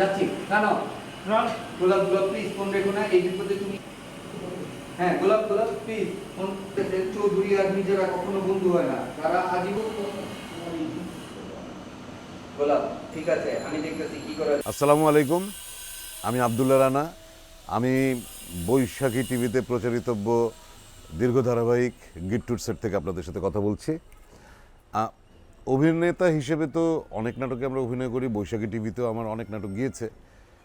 যাচ্ছি। না না। গোলাপ গোলাপ প্লিজ ফোন রেখো না এই বিপদে তুমি হ্যাঁ গোলাপ গোলাপ প্লিজ ফোন চৌধুরী আর নিজেরা কখনো বন্ধু হয় না। তারা আজীবন গোলাপ ঠিক আছে আমি দেখতেছি কি করা আসসালামু আলাইকুম আমি আবদুল্লা রানা। আমি বৈশাখী টিভিতে প্রচারিতব্য দীর্ঘ ধারাবাহিক গিট টুর সেট থেকে আপনাদের সাথে কথা বলছি। অভিনেতা হিসেবে তো অনেক নাটকে আমরা অভিনয় করি, বৈশাখী টিভিতেও আমার অনেক নাটক গিয়েছে।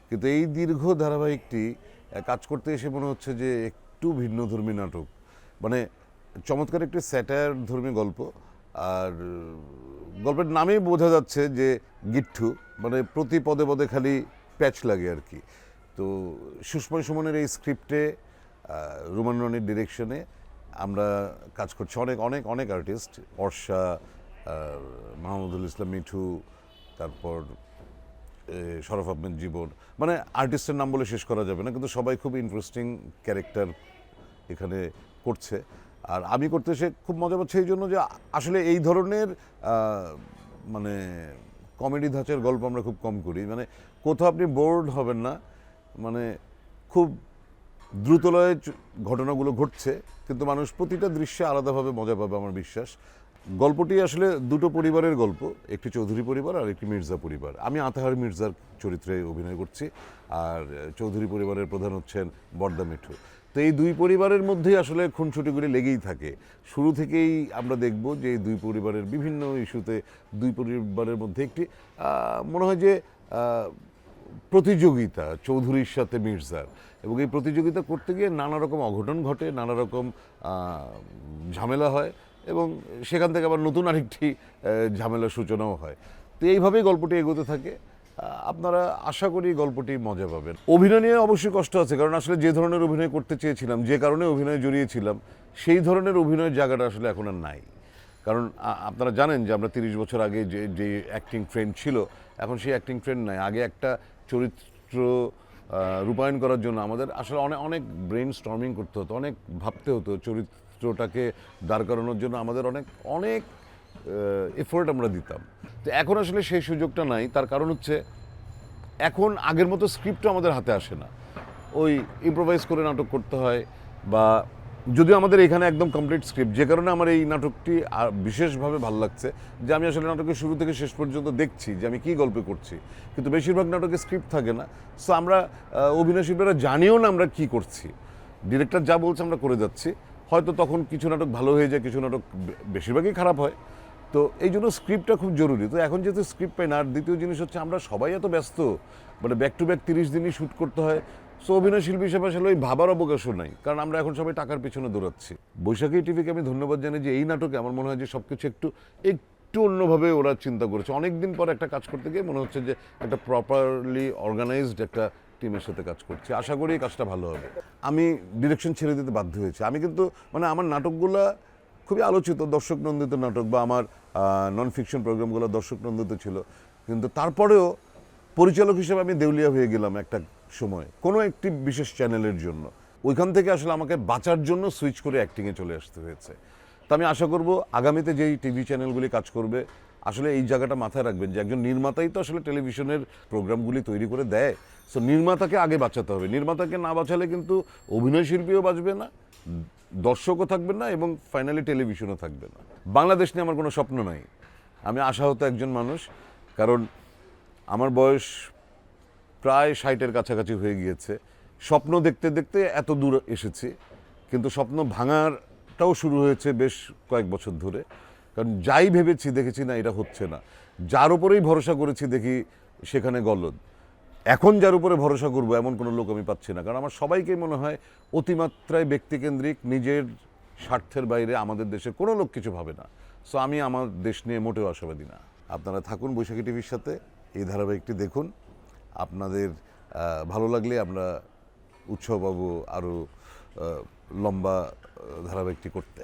কিন্তু এই দীর্ঘ ধারাবাহিকটি কাজ করতে এসে মনে হচ্ছে যে একটু ভিন্নধর্মী নাটক। মানে চমৎকার একটি স্যাটায়ার ধর্মী গল্প, আর গল্পের নামেই বোঝা যাচ্ছে যে গিট্টু মানে প্রতি পদে পদে খালি প্যাচ লাগে আর কি। তো সুষময় সুমনের এই স্ক্রিপ্টে রুমান রনির ডিরেকশনে আমরা কাজ করছি। অনেক অনেক অনেক আর্টিস্ট, অর্ষা মাহমুদুল ইসলাম মিঠু, তারপর শরফ আহমেদ জীবন। মানে আর্টিস্টের নাম বলে শেষ করা যাবে না, কিন্তু সবাই খুব ইন্টারেস্টিং ক্যারেক্টার এখানে করছে। আর আমি করতে এসে খুব মজা পাচ্ছি এই জন্য যে আসলে এই ধরনের মানে কমেডি ধাঁচের গল্প আমরা খুব কম করি। মানে কোথাও আপনি বোর্ড হবেন না মানে খুব দ্রুতলয়ে ঘটনাগুলো ঘটছে, কিন্তু মানুষ প্রতিটা দৃশ্যে আলাদাভাবে মজা পাবে, আমার বিশ্বাস। গল্পটি আসলে দুটো পরিবারের গল্প, একটি চৌধুরী পরিবার আর একটি মির্জা পরিবার। আমি আতাহার মির্জার চরিত্রে অভিনয় করছি আর চৌধুরী পরিবারের প্রধান হচ্ছেন বর্দা মিঠু। তো এই দুই পরিবারের মধ্যেই আসলে খুনসুটিগুলি লেগেই থাকে। শুরু থেকেই আমরা দেখব যে এই দুই পরিবারের বিভিন্ন ইস্যুতে দুই পরিবারের মধ্যে একটি মনে হয় যে প্রতিযোগিতা চৌধুরীর সাথে মির্জার। এবং এই প্রতিযোগিতা করতে গিয়ে নানা রকম অঘটন ঘটে, নানা রকম ঝামেলা হয়। এবং সেখান থেকে আবার নতুন আরেকটি ঝামেলার সূচনাও হয়। তো এইভাবেই গল্পটি এগোতে থাকে। আপনারা আশা করি গল্পটি মজা পাবেন। অভিনয় নিয়ে অবশ্যই কষ্ট আছে, কারণ আসলে যে ধরনের অভিনয় করতে চেয়েছিলাম, যে কারণে অভিনয় জড়িয়েছিলাম, সেই ধরনের অভিনয়ের জায়গাটা আসলে এখন আর নাই। কারণ আপনারা জানেন যে আমরা তিরিশ বছর আগে যে যে অ্যাক্টিং ট্রেন্ড ছিল, এখন সেই অ্যাক্টিং ট্রেন্ড নাই। আগে একটা চরিত্র রূপায়ণ করার জন্য আমাদের আসলে অনেক অনেক ব্রেন স্টর্মিং করতে হতো, অনেক ভাবতে হতো চরিত্রটাকে দাঁড় করানোর জন্য আমাদের অনেক অনেক এফোর্ট আমরা দিতাম। তো এখন আসলে সেই সুযোগটা নাই। তার কারণ হচ্ছে, এখন আগের মতো স্ক্রিপ্টও আমাদের হাতে আসে না। ওই ইম্প্রোভাইজ করে নাটক করতে হয় বা যদিও আমাদের এখানে একদম কমপ্লিট স্ক্রিপ্ট যে কারণে আমার এই নাটকটি বিশেষভাবে ভালো লাগছে যে আমি আসলে নাটকের শুরু থেকে শেষ পর্যন্ত দেখছি যে আমি কী গল্পে করছি। কিন্তু বেশিরভাগ নাটকে স্ক্রিপ্ট থাকে না। সো আমরা অভিনয় শিল্পীরা জানিও না আমরা কী করছি। ডিরেক্টর যা বলছে আমরা করে যাচ্ছি। হয়তো তখন কিছু নাটক ভালো হয়ে যায়, কিছু নাটক বেশিরভাগই খারাপ হয়। তো এই জন্য স্ক্রিপ্টটা খুব জরুরি। তো এখন যেহেতু স্ক্রিপ্ট পাই না, আর দ্বিতীয় জিনিস হচ্ছে আমরা সবাই এত ব্যস্ত মানে ব্যাক টু ব্যাক তিরিশ দিনই শ্যুট করতে হয়। সো অভিনয় শিল্পী হিসেবে আসলে ওই ভাবার অবকাশও নাই। কারণ আমরা এখন সবাই টাকার পিছনে দৌড়াচ্ছি। বৈশাখী টিভিকে আমি ধন্যবাদ জানাই যে এই নাটকে আমার মনে হয় যে সব কিছু একটু একটু অন্যভাবে ওরা চিন্তা করেছে। অনেক দিন পর একটা কাজ করতে গিয়ে মনে হচ্ছে যে একটা প্রপারলি অর্গানাইজড একটা টিমের সাথে কাজ করছি। আশা করি কাজটা ভালো হবে। আমি ডিরেকশন ছেড়ে দিতে বাধ্য হয়েছি। আমি কিন্তু মানে আমার নাটকগুলা খুবই আলোচিত দর্শক নন্দিত নাটক বা আমার নন ফিকশন প্রোগ্রামগুলো দর্শক নন্দিত ছিল। কিন্তু তারপরেও পরিচালক হিসেবে আমি দেউলিয়া হয়ে গেলাম একটা সময়, কোনো একটি বিশেষ চ্যানেলের জন্য। ওইখান থেকে আসলে আমাকে বাঁচার জন্য সুইচ করে অ্যাক্টিংয়ে চলে আসতে হয়েছে। তা আমি আশা করব আগামীতে যেই টিভি চ্যানেলগুলি কাজ করবে আসলে এই জায়গাটা মাথায় রাখবেন যে একজন নির্মাতাই তো আসলে টেলিভিশনের প্রোগ্রামগুলি তৈরি করে দেয়। সো নির্মাতাকে আগে বাঁচাতে হবে। নির্মাতাকে না বাঁচালে কিন্তু অভিনয় শিল্পীও বাঁচবে না, দর্শকও থাকবে না এবং ফাইনালি টেলিভিশনও থাকবে না। বাংলাদেশ নিয়ে আমার কোনো স্বপ্ন নাই। আমি আশাহত একজন মানুষ, কারণ আমার বয়স প্রায় ষাটের কাছাকাছি হয়ে গিয়েছে। স্বপ্ন দেখতে দেখতে এত দূর এসেছি, কিন্তু স্বপ্ন ভাঙারটাও শুরু হয়েছে বেশ কয়েক বছর ধরে। কারণ যাই ভেবেছি দেখেছি না, এটা হচ্ছে না। যার উপরেই ভরসা করেছি দেখি সেখানে গলদ। এখন যার উপরে ভরসা করব এমন কোনো লোক আমি পাচ্ছি না। কারণ আমার সবাইকে মনে হয় অতিমাত্রায় ব্যক্তিকেন্দ্রিক, নিজের স্বার্থের বাইরে আমাদের দেশে কোনো লোক কিছু ভাবে না। সো আমি আমার দেশ নিয়ে মোটেও আশাবাদী না। আপনারা থাকুন বৈশাখী টিভির সাথে, এই ধারাবাহিকটি দেখুন। আপনাদের ভালো লাগলে আমরা উৎসাহ পাবো আরও লম্বা ধারাবাহিকটি করতে।